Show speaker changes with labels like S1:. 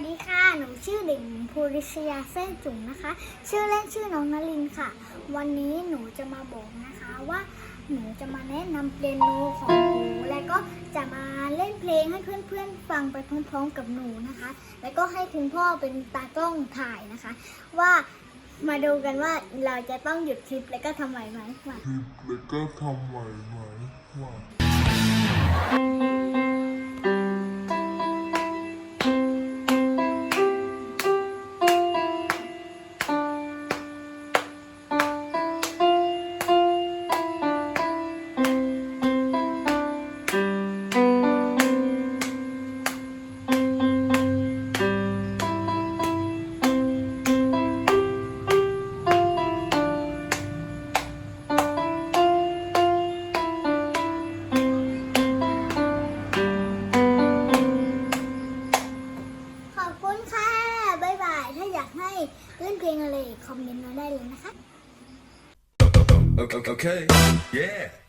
S1: สวัสดีค่ะ หนูชื่อเด็กภูริชยาแซ่จุ๋งนะคะ ชื่อเล่นชื่อน้องนลินค่ะ วันนี้หนูจะมาบอกนะคะว่าหนูจะมาแนะนำเปียโนของหนูและก็จะมาเล่นเพลงให้เพื่อนๆฟังไปพร้อมๆกับหนูนะคะ แล้วก็ให้คุณพ่อเป็นตากล้องถ่ายนะคะ ว่ามาดูกันว่าเราจะต้องหยุดคลิปแล้วก็ทำไหวไหมคลิป
S2: แล้วก็ทำใหม่ไหมว่า
S1: อบคุณค่ะ บ๊ายบาย ถ้าอยากให้เล่นเพลงอะไร คอมเมนต์มาได้เลยนะคะ
S3: okay. Yeah.